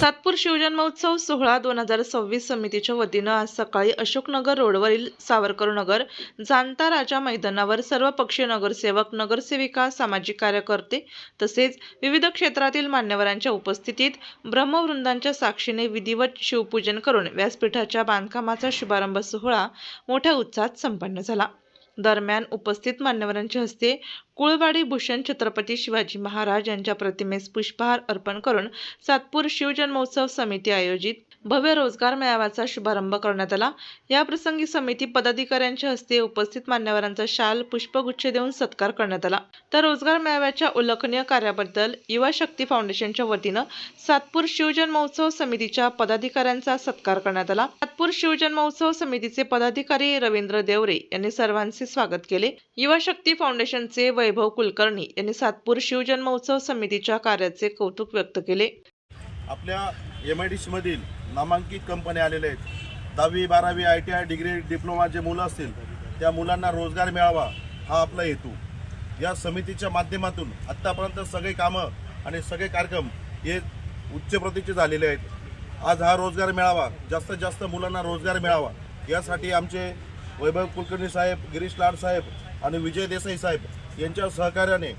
सातपूर शिवजन्मोत्सव सोहळा दोन हजार सव्वीस समितीच्या वतीनं आज सकाळी अशोकनगर रोडवरील सावरकर नगर जाणता राजा मैदानावर सर्वपक्षीय नगरसेवक नगरसेविका सामाजिक कार्यकर्ते तसेच विविध क्षेत्रातील मान्यवरांच्या उपस्थितीत ब्रह्मवृंदांच्या साक्षीने विधिवत शिवपूजन करून व्यासपीठाच्या बांधकामाचा शुभारंभ सोहळा मोठ्या उत्साहात संपन्न झाला. दरम्यान उपस्थित मान्यवरांच्या हस्ते कुळवाडी भूषण छत्रपती शिवाजी महाराज यांच्या प्रतिमेस पुष्पहार अर्पण करून सातपूर शिवजन्मोत्सव समिती आयोजित भव्य रोजगार मेळाव्याचा शुभारंभ करण्यात आला. या प्रसंगी समिती पदाधिकाऱ्यांच्या हस्ते उपस्थित मान्यवरांचा शाल पुष्पगुच्छ देऊन सत्कार करण्यात आला. तर रोजगार मेळाव्याच्या उल्लेखनीय कार्याबद्दल युवा शक्ती फाउंडेशनच्या वतीनं सातपूर शिवजन्मोत्सव समितीच्या पदाधिकाऱ्यांचा सत्कार करण्यात आला. सातपूर शिवजन्मोत्सव समितीचे पदाधिकारी रवींद्र देवरे यांनी सर्वांचे स्वागत केले. युवा शक्ती फाउंडेशनचे वैभव कुलकर्णी यांनी सातपूर शिवजन्मोत्सव समितीच्या कार्याचे कौतुक व्यक्त केले. आपल्या एम आय डी सीमधील नामांकित कंपन्या आलेल्या आहेत. दहावी बारावी I T I degree diploma जे मुलं असतील त्या मुलांना रोजगार मिळावा हा आपला हेतू. या समितीच्या माध्यमातून आत्तापर्यंत सगळे कामं आणि सगळे कार्यक्रम हे उच्च प्रतीचे झालेले आहेत. आज हा रोजगार मिळावा जास्तीत जास्त मुलांना रोजगार मिळावा यासाठी आमचे वैभव कुलकर्णी साहेब गिरीश लाड साहेब आणि विजय देसाई साहेब यांच्या सहकार्याने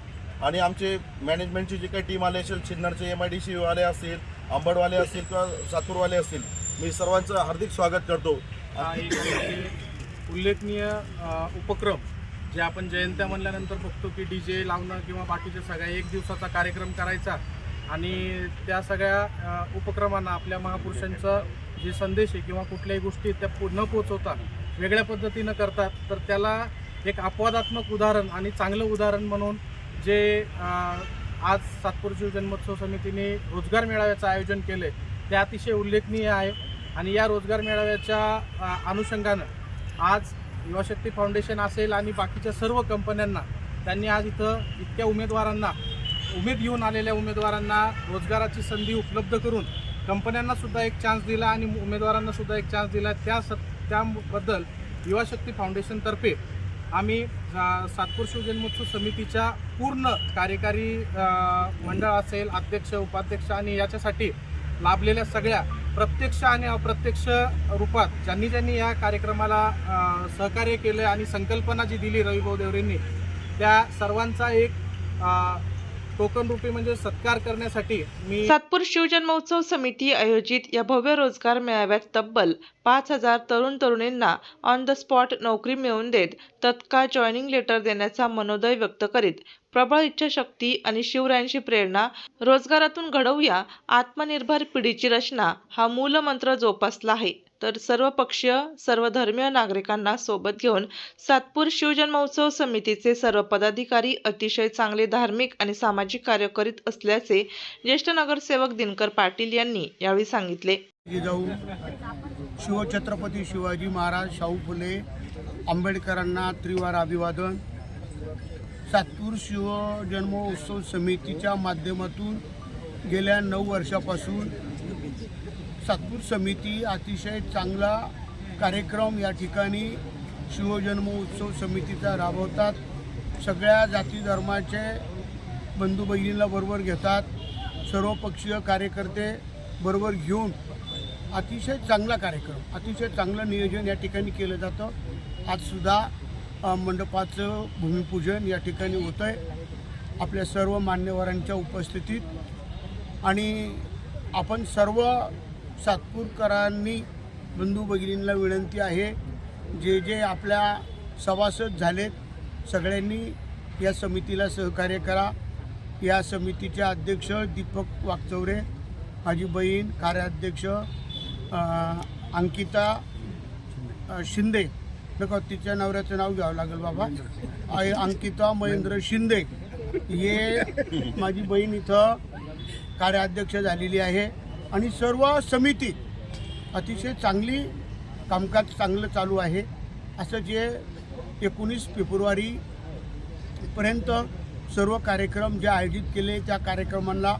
आणि आमचे मॅनेजमेंटची जी काही टीम आली असेल सिन्नरचे एम आय डी सीवाले असतील आंबडवाले असतील किंवा सातूरवाले असतील मी सर्वांचं हार्दिक स्वागत करतो. हा एक उल्लेखनीय अ, उपक्रम जे आपण जयंत्या म्हणल्यानंतर बघतो की डी जे लावणं किंवा बाकीच्या सगळ्या एक दिवसाचा कार्यक्रम करायचा आणि त्या सगळ्या अ, उपक्रमांना आपल्या महापुरुषांचा जे संदेश आहे किंवा कुठल्याही गोष्टी त्या पो- न पोचवता वेगळ्या पद्धतीनं करतात तर त्याला एक अपवादात्मक उदाहरण आणि चांगलं उदाहरण म्हणून जे अ, आज सातपूर शिवजन्मोत्सव समितीने रोजगार मेळाव्याचं आयोजन केले. ते अतिशय उल्लेखनीय आहे आणि या रोजगार मेळाव्याच्या अनुषंगानं आज युवाशक्ती फाउंडेशन असेल आणि बाकीच्या सर्व कंपन्यांना त्यांनी आज इथं इतक्या उमेदवारांना उमेद घेऊन आलेल्या उमेदवारांना रोजगाराची संधी उपलब्ध करून कंपन्यांनासुद्धा एक चान्स दिला आणि उमेदवारांनासुद्धा एक चान्स दिला. त्या स त्याबद्दल युवाशक्ती फाउंडेशनतर्फे आम्ही सातपूर शिवजन्मोत्सव समितीच्या पूर्ण कार्यकारी मंडळ असेल अध्यक्ष उपाध्यक्ष आणि याच्यासाठी लाभलेल्या सगळ्या प्रत्यक्ष आणि अप्रत्यक्ष रूपात ज्यांनी ज्यांनी या कार्यक्रमाला सहकार्य केलं आणि संकल्पना जी दिली रविभाऊ देवरेंनी त्या सर्वांचा एक टोकन रूपी म्हणजे सत्कार करण्यासाठी मी सातपूर शिवजन्मोत्सव समिती आयोजित या भव्य रोजगार मेळाव्यात तब्बल पाच हजार तरुण तरुणींना ऑन द स्पॉट नोकरी मिळवून देत तत्काळ जॉईनिंग लेटर देण्याचा मनोदय व्यक्त करीत प्रबळ इच्छाशक्ती आणि शिवरायांची प्रेरणा रोजगारातून घडवूया आत्मनिर्भर पिढीची रचना हा मूलमंत्र जोपासला आहे. तर सर्व पक्षीय सर्व धर्मीय नागरिकांना सोबत घेऊन सातपूर शिवजन्मोत्सव समितीचे सर्व पदाधिकारी अतिशय चांगले धार्मिक आणि सामाजिक कार्य करीत असल्याचे ज्येष्ठ नगरसेवक दिनकर पाटील यांनी यावेळी सांगितले. जिजाऊ शिवछत्रपती शिवाजी महाराज शाहू फुले आंबेडकरांना त्रिवार अभिवादन. सातपूर शिवजन्मोत्सव समितीच्या माध्यमातून गेल्या नऊ वर्षापासून सातपूर समिती अतिशय चांगला कार्यक्रम या ठिकाणी शिवजन्मोत्सव समितीचा राबवतात. सगळ्या जाती धर्माचे बंधू बहिणीला बरोबर घेतात. सर्वपक्षीय कार्यकर्ते बरोबर घेऊन अतिशय चांगला कार्यक्रम अतिशय चांगलं नियोजन या ठिकाणी केलं जातं. आजसुद्धा मंडपाचं भूमिपूजन या ठिकाणी होतं आहे आपल्या सर्व मान्यवरांच्या उपस्थितीत. आणि आपण सर्व सातपूरकरांनी बंधू भगिनींना विनंती आहे जे जे आपल्या सभासद झालेत सगळ्यांनी या समितीला सहकार्य करा. या समितीचे अध्यक्ष दीपक वागचौरे माझी बहीण कार्याध्यक्ष अंकिता शिंदे. नका तिच्या नवऱ्याचं नाव घ्यावं लागेल बाबा. अंकिता महेंद्र शिंदे. हे माझी बहीण इथं कार्याध्यक्ष झालेली आहे. आणि सर्व समिती अतिशय चांगली कामकाज चांगलं चालू आहे. असं जे एकोणीस फेब्रुवारी पर्यंत सर्व कार्यक्रम जे आयोजित केले त्या कार्यक्रमांना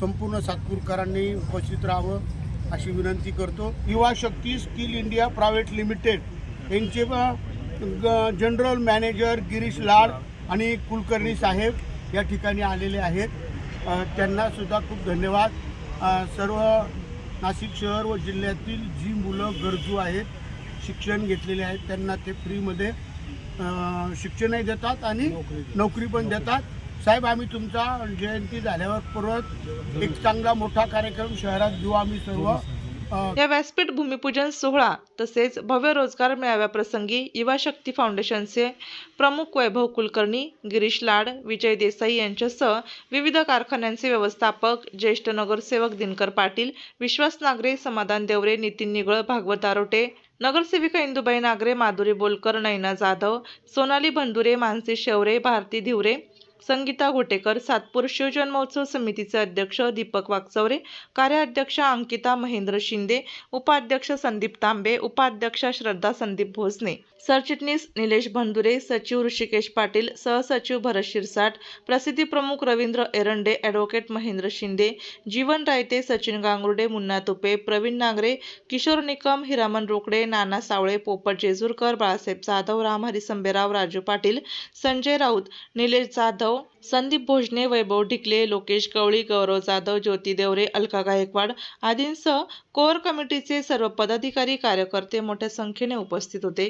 संपूर्ण सातपूरकरांनी उपस्थित राहावं अशी विनंती करतो. Yuva Shakti skill India private limited यांचे ग- जनरल मॅनेजर गिरीश लाड आणि कुलकर्णी साहेब या ठिकाणी आलेले आहेत. त्यांनासुद्धा खूप धन्यवाद. सर्व नाशिक शहर व जिल्ह्यातील जी मुलं गरजू आहेत शिक्षण घेतलेले आहेत त्यांना ते फ्रीमध्ये शिक्षणही देतात आणि नोकरी पण देतात. साहेब आम्ही तुमचा जयंती झाल्यावर परत एक चांगला मोठा कार्यक्रम शहरात घेऊ आम्ही सर्व. अ, या व्यासपीठ भूमिपूजन सोहळा तसेच भव्य रोजगार मेळाव्याप्रसंगी युवा शक्ती फाउंडेशनचे प्रमुख वैभव कुलकर्णी गिरीश लाड विजय देसाई यांच्यासह विविध कारखान्यांचे व्यवस्थापक ज्येष्ठ नगरसेवक दिनकर पाटील विश्वास नागरे समाधान देवरे नितीन निगळ भागवत आरोटे नगरसेविका इंदुबाई नागरे माधुरी बोलकर नैना जाधव सोनाली बंधुरे मानसी शेवरे भारती धिवरे संगीता घोटेकर सातपूर शिवजन्म महोत्सव समितीचे अध्यक्ष दीपक वागचौरे कार्याध्यक्षा अंकिता महेंद्र शिंदे उपाध्यक्ष संदीप तांबे उपाध्यक्षा श्रद्धा संदीप भोसने सरचिटणीस निलेश भंदुरे सचिव ऋषिकेश पाटील सहसचिव भरत शिरसाट प्रसिद्धी प्रमुख रवींद्र एरंडे ॲडव्होकेट महेंद्र शिंदे जीवन रायते सचिन गांगुर्डे मुन्ना तुपे प्रवीण नांगरे किशोर निकम हिरामन रोकडे नाना सावळे पोपट जेजूरकर बाळासाहेब जाधव राम हरिसंबेराव राजू पाटील संजय राऊत निलेश जाधव संदीप भोजने वैभव ढिकले लोकेश कवळी गौरव जाधव ज्योती देवरे अलका गायकवाड आदींसह कोर कमिटीचे सर्व पदाधिकारी कार्यकर्ते मोठ्या संख्येने उपस्थित होते.